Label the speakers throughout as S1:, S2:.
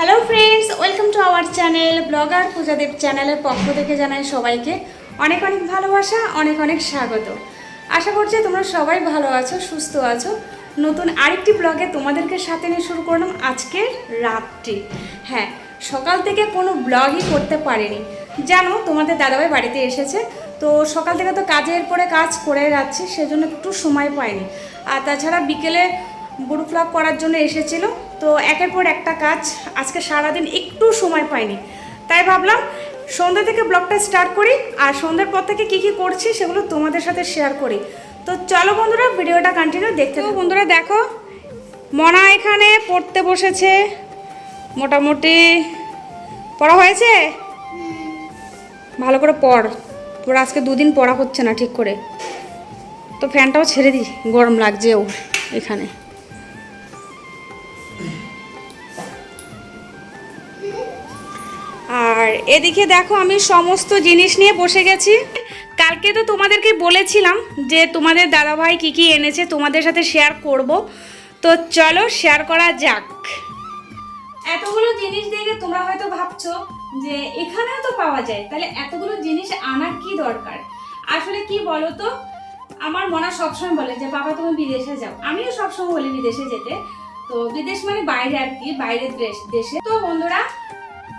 S1: Hello friends welcome to our channel blogger Pujadeb চ্যানেলের পক্ষ থেকে জানাই সবাইকে অনেক অনেক ভালোবাসা, অনেক অনেক স্বাগত। আশা করছি তোমরা সবাই ভালো আছো, সুস্থ আছো। নতুন আরেকটি ব্লগে তোমাদেরকে সাথে নিয়ে শুরু করলাম আজকের রাতটি হ্যাঁ সকাল থেকে কোনো ব্লগই করতে পারিনি। জানো, তোমাদের দাদাভাই বাড়িতে এসেছে, তো সকাল থেকে তো কাজের পরে কাজ করে যাচ্ছি, সেজন্য একটু সময় পাইনি। আর তাছাড়া বিকেলে বুড়ো ফ্লগ করার জন্য এসেছিল তো একের পর একটা কাজ, আজকে সারাদিন একটু সময় পাইনি। তাই ভাবলাম, সন্ধ্যা থেকে ব্লগটা স্টার্ট করি, আর সন্ধ্যের পর থেকে কী কী করছি সেগুলো তোমাদের সাথে শেয়ার করি। তো চলো বন্ধুরা, ভিডিওটা কন্টিনিউ দেখতে বন্ধুরা দেখো, মনা এখানে পড়তে বসেছে, মোটামুটি। পড়া হয়েছে? ভালো করে পড়। তোর আজকে দুদিন পড়া হচ্ছে না ঠিক করে। তো ফ্যানটাও ছেড়ে দিই গরম লাগছে ও এখানে। আর এদিকে দেখো আমি সমস্ত জিনিস নিয়ে বসে গেছি। কালকে তো তোমাদেরকে বলেছিলাম যে তোমাদের দাদাভাই কি কি এনেছে তোমাদের সাথে শেয়ার করব। তো চলো শেয়ার করা যাক। এতগুলো জিনিস দেখে তোমরা হয়তো ভাবছ যে এখানেও তো পাওয়া যায়, তাহলে এতগুলো জিনিস আনার কি দরকার? আসলে কি বলো তো আমার মনা সবসময় বলে যে, বাবা, তুমি বিদেশে যাও। আমিও সবসময় বলি বিদেশে যেতে। তো বিদেশ মানে বাইরে আর কি, বাইরের দেশ, দেশে। তো বন্ধুরা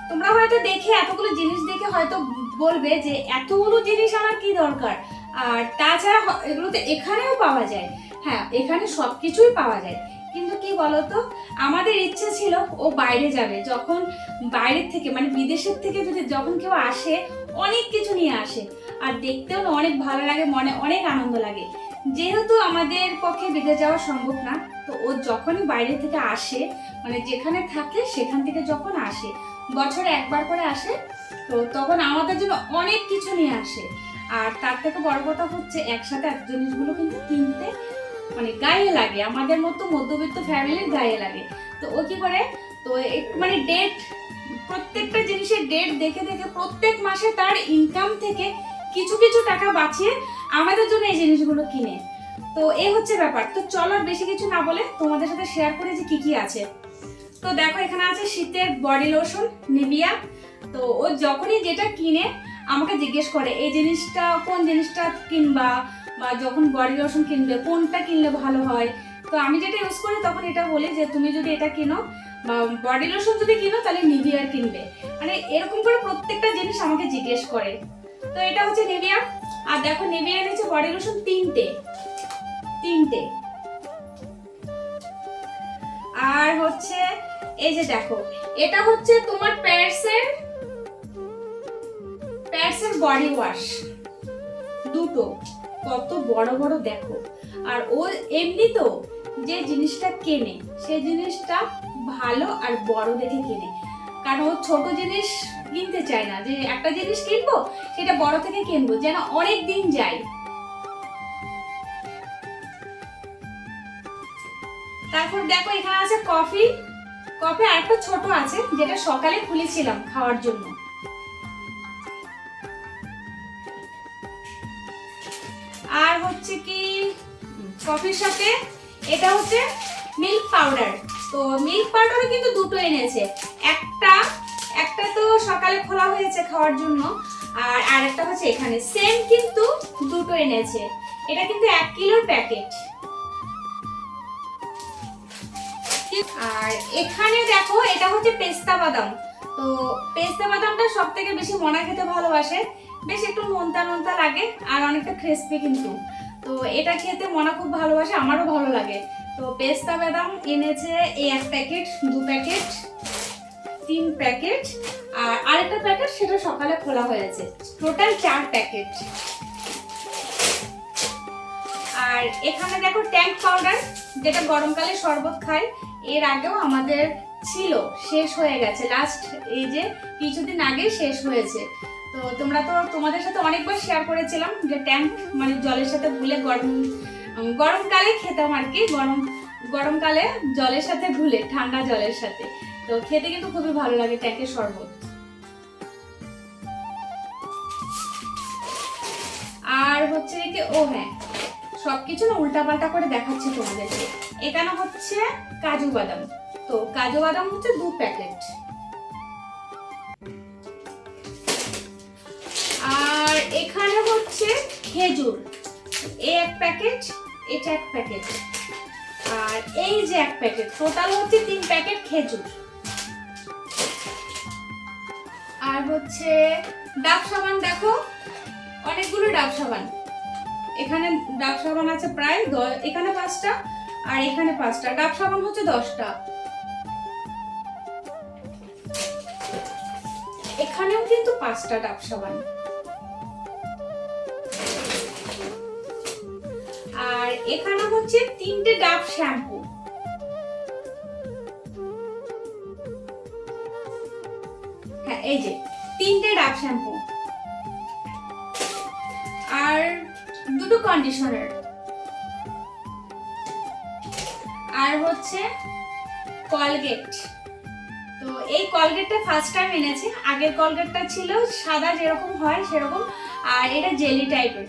S1: তোমরা হয়তো দেখে এতগুলো জিনিস দেখে হয়তো বলবে যে এতগুলো জিনিস আমার কি দরকার? আর তাছাড়া এগুলো তো এখানেও পাওয়া যায়। হ্যাঁ এখানে সব কিছুই পাওয়া যায়। কিন্তু কি বলতো? আমাদের ইচ্ছে ছিল ও বাইরে যাবে। যখন বাইরের থেকে মানে বিদেশের থেকে যদি যখন কেউ আসে, অনেক কিছু নিয়ে আসে। আর দেখতেও না অনেক ভালো লাগে, মনে অনেক আনন্দ লাগে। যেহেতু আমাদের পক্ষে বিদেশ যাওয়া সম্ভব না, তো ও যখনই বাইরে থেকে আসে মানে যেখানে থাকে সেখান থেকে যখন আসে বছরে একবার করে আসে, তো তখন আমাদের জন্য অনেক কিছু নিয়ে আসে। আর তার থেকে বড় কথা হচ্ছে একসাথে এত জিনিসগুলো কিন্তু কিনতে মানে গায়ে লাগে, আমাদের মতো মধ্যবিত্ত ফ্যামিলির গায়ে লাগে। তো ও কি করে? তো মানে ডেট প্রত্যেকটা জিনিসের ডেট দেখে দেখে প্রত্যেক মাসে তার ইনকাম থেকে কিছু কিছু টাকা বাঁচিয়ে আমাদের জন্য এই জিনিসগুলো কিনে। তো এই হচ্ছে ব্যাপার। তো চলো বেশি কিছু না বলে তোমাদের সাথে শেয়ার করে যে কি কি আছে। তো দেখো, এখানে আছে শীতের বডি লোশন নিভিয়া তো ও যখনই যেটা কিনে, আমাকে জিজ্ঞেস করে, এই জিনিসটা, কোন জিনিসটা কিনবা? বা যখন বডি লোশন কিনবে, কোনটা কিনলে ভালো হয়? তো আমি যেটা ইউজ করি, তখন এটা বলি যে, তুমি যদি এটা কিনো, বা বডি লোশন যদি কিনো, তাহলে নিভিয়ার কিনবে। মানে এরকম করে প্রত্যেকটা জিনিস আমাকে জিজ্ঞেস করে। তো এটা হচ্ছে নিভিয়া আর দেখো নিভিয়া এনেছে বডি লোশন তিনটে। তিনটে। আর হচ্ছে এই যে দেখো, এটা হচ্ছে তোমার প্যারসের প্যারসের বডি ওয়াশ দুটো, কত বড় বড় দেখো। আর ও এমনি তো যে জিনিসটা কেনে, সে জিনিসটা ভালো আর বড় দেখে কেনে। কারণ ও ছোট জিনিস কিনতে চায় না, যে একটা জিনিস কিনবো, সেটা বড় থেকে কিনবো, যেন অনেক দিন যায়। তারপর দেখো এখানে আছে কফি কফি আরেকটা ছোট আছে যেটা সকালে খুলেছিলাম খাওয়ার জন্য। আর হচ্ছে কি, কফির সাথে এটা হচ্ছে মিল্ক পাউডার। তো মিল্ক পাউডারও কিন্তু দুটো এনেছে একটা একটা তো সকালে খোলা হয়েছে খাওয়ার জন্য, আর আরেকটা হচ্ছে এখানে। সেম কিন্তু দুটো এনেছে এটা কিন্তু এক কিলোর প্যাকেট। আর এখানে দেখো, এটা হচ্ছে পেস্তা বাদাম। তো পেস্তা বাদামটা সব থেকে বেশি মনা খেতে ভালোবাসে। বেশ একটু নোনতা নোনতা লাগে আর অনেকটা ক্রিস্পি কিন্তু। তো এটা খেতে মনা খুব ভালোবাসে, আমারও ভালো লাগে। তো পেস্তা বাদাম এনেছে এই এক প্যাকেট, দু প্যাকেট, তিন প্যাকেট। আর আরেকটা প্যাকেট সেটা সকালে খোলা হয়েছে। টোটাল চার প্যাকেট। আর এখানে দেখো ট্যাঙ্ক পাউডার যেটা গরমকালে শরবত খাই এর আগেও আমাদের ছিল, শেষ হয়ে গেছে। লাস্ট এই যে কিছুদিন আগে শেষ হয়েছে। তো তোমরা তো তোমাদের সাথে অনেকবার শেয়ার করেছিলাম যে ট্যাঙ্ক মানে জলের সাথে গুলে গরম গরমকালে খেতাম আর কি, গরম গরমকালে জলের সাথে গুলে ঠান্ডা জলের সাথে। তো খেতে কিন্তু খুবই ভালো লাগে ট্যাঙ্কের শরবত। আর হচ্ছে কি, ও হ্যাঁ সবকিছু না উল্টাপাল্টা করে দেখাচ্ছি তোমাদেরকে। এখানে হচ্ছে কাজু বাদাম। তো কাজু বাদাম হচ্ছে দু প্যাকেট। আর এখানে হচ্ছে খেজুর। এ এক প্যাকেট, এটা এক প্যাকেট। আর এই যে এক প্যাকেট টোটাল হচ্ছে তিন প্যাকেট খেজুর। আর হচ্ছে ডাব সাবান দেখো, অনেকগুলো ডাব সাবান। এখানে ডাব সাবান আছে প্রায় এখানে পাঁচটা আর এখানে পাঁচটা। ডাব সাবান হচ্ছে দশটা। এখানেও কিন্তু পাঁচটা ডাব সাবান আর এখানে হচ্ছে তিনটে ডাব শ্যাম্পু। হ্যাঁ এই যে, তিনটে ডাব শ্যাম্পু। আর দুটো কন্ডিশনার আর হচ্ছে কলগেট তো এই কলগেটটা ফার্স্ট টাইম এনেছি। আগের কলগেটটা ছিল সাদা যেরকম হয় সেরকম, আর এটা জেলি টাইপের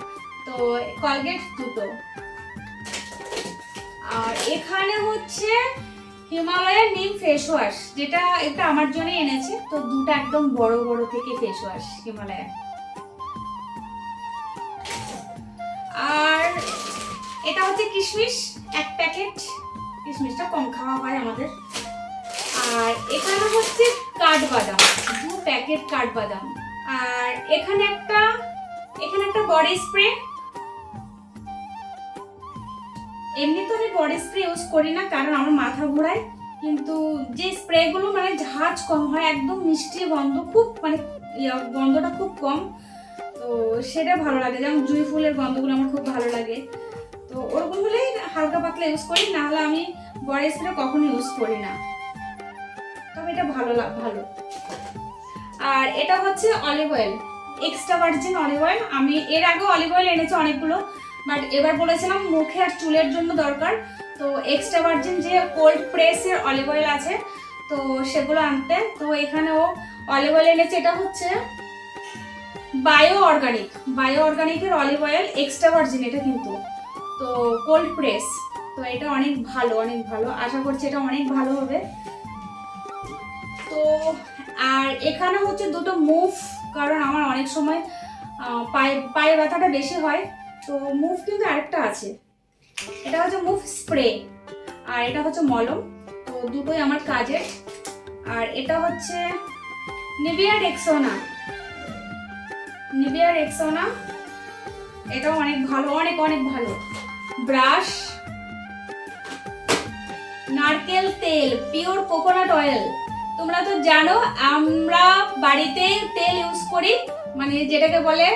S1: তো কলগেট দুটো। আর এখানে হচ্ছে হিমালয়ের নিম ফেস ওয়াশ যেটা এটা আমার জন্য এনেছে। তো দুটো একদম বড় বড় থেকে ফেস ওয়াশ হিমালয়ের আর এটা হচ্ছে কিশমিশ এক প্যাকেট। কিশমিশটা কম খাওয়া হয় আমাদের। আর এখানে হচ্ছে কাঠবাদাম দু প্যাকেট কাঠবাদাম। আর এখানে একটা এখানে একটা বডি স্প্রে। এমনি তো আমি বডি স্প্রে ইউজ করি না কারণ আমার মাথা ঘোরায়। কিন্তু যে স্প্রেগুলো মানে ঝাঁজ কম হয় একদম মিষ্টি গন্ধ খুব মানে ইয়া, গন্ধটা খুব কম। সেটা ভালো লাগে। যেমন জুঁই ফুলের গন্ধগুলো আমার খুব ভালো লাগে। তো ওরকম হলেই হালকা পাতলা ইউজ করি না হলে আমি বডি স্প্রে কখনো ইউজ করি না। তবে এটা ভালো ভালো। আর এটা হচ্ছে olive oil extra virgin olive oil আমি এর আগে অলিভ অয়েল এনেছি অনেকগুলো বাট এবার বলেছিলাম মুখে আর চুলের জন্য দরকার। তো এক্সট্রা ভার্জিন যে কোল্ড প্রেসের অলিভ অয়েল আছে, তো সেগুলো আনতে। তো এখানে ও অলিভ অয়েল এনেছে, এটা হচ্ছে বায়ো অর্গানিক বায়ো অর্গানিকের অলিভ অয়েল এক্সট্রা ভার্জিন এটা কিন্তু। তো কোল্ড প্রেস তো এটা অনেক ভালো অনেক ভালো। আশা করছি এটা অনেক ভালো হবে। তো, আর এখানে হচ্ছে দুটো মুভ কারণ আমার অনেক সময় পায়ে পায়ে ব্যথাটা বেশি হয়। তো মুভ কিন্তু আরেকটা আছে। এটা হচ্ছে মুভ স্প্রে আর এটা হচ্ছে মলম। তো দুটোই আমার কাজের। আর এটা হচ্ছে নিভিয়া ডেক্সোনা নিভিয়া ডেক্সোনা এটাও অনেক ভালো অনেক অনেক ভালো। ব্রাশ নারকেল তেল পিওর কোকোনাট অয়েল তোমরা তো জানো আমরা বাড়িতে তেল ইউজ করি মানে যেটাকে বলে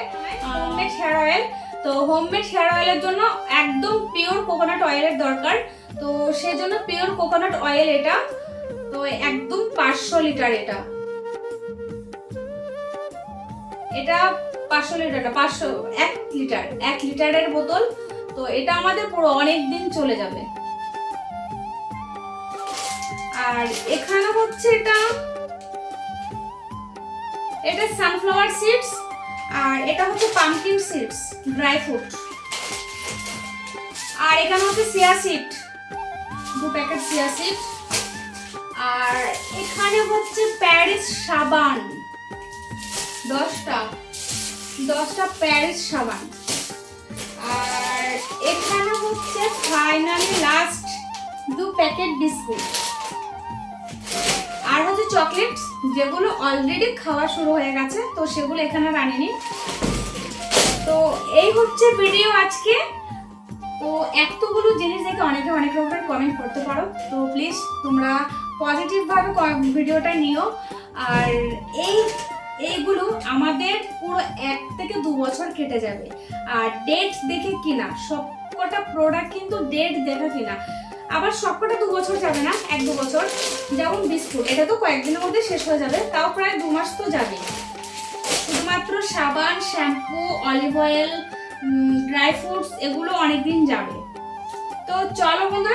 S1: হোমমেড হেয়ার অয়েল তো হোমমেড হেয়ার অয়েলের জন্য একদম পিওর কোকোনাট অয়েলের দরকার। তো সেজন্য পিওর কোকোনাট অয়েল এটা তো একদম পাঁচশো লিটার এটা। এটা পাঁচশো লিটারটা পাঁচশো, এক লিটার, এক লিটারের বোতল। তো এটা আমাদের পুরো অনেক দিন চলে যাবে। আর এখানে হচ্ছে এটা এটা সানফ্লাওয়ার সিডস আর এটা হচ্ছে পামকিন সিডস ড্রাই ফ্রুট আর এখানে হচ্ছে সিয়া সিড দু প্যাকেট সিয়া সিড আর এখানে হচ্ছে প্যারিস সাবান। দশটা দশটা প্যারিস সাবান। আর এখানে হচ্ছে ফাইনালি লাস্ট দু প্যাকেট বিস্কুট। আর হচ্ছে চকলেট যেগুলো অলরেডি খাওয়া শুরু হয়ে গেছে, তো সেগুলো এখানে আর আনিনি। তো এই হচ্ছে ভিডিও আজকে। তো এতগুলো জিনিস দেখে অনেকে অনেক রকমের কমেন্ট করতে পারো। তো প্লিজ তোমরা পজিটিভভাবে ভিডিওটা নিও। আর এই এইগুলো আমাদের পুরো এক থেকে দু বছর কেটে যাবে। আর ডেট দেখে কিনা, সবকটা প্রোডাক্ট কিন্তু ডেট দেখে কিনা। আবার সবকটা দু বছর যাবে না, এক দু বছর। যেমন বিস্কুট, এটা তো কয়েকদিনের মধ্যে শেষ হয়ে যাবে, তাও প্রায় দু মাস তো যাবে শুধুমাত্র সাবান, shampoo olive oil dry fruits এগুলো অনেকদিন যাবে। তো চলো বন্ধুরা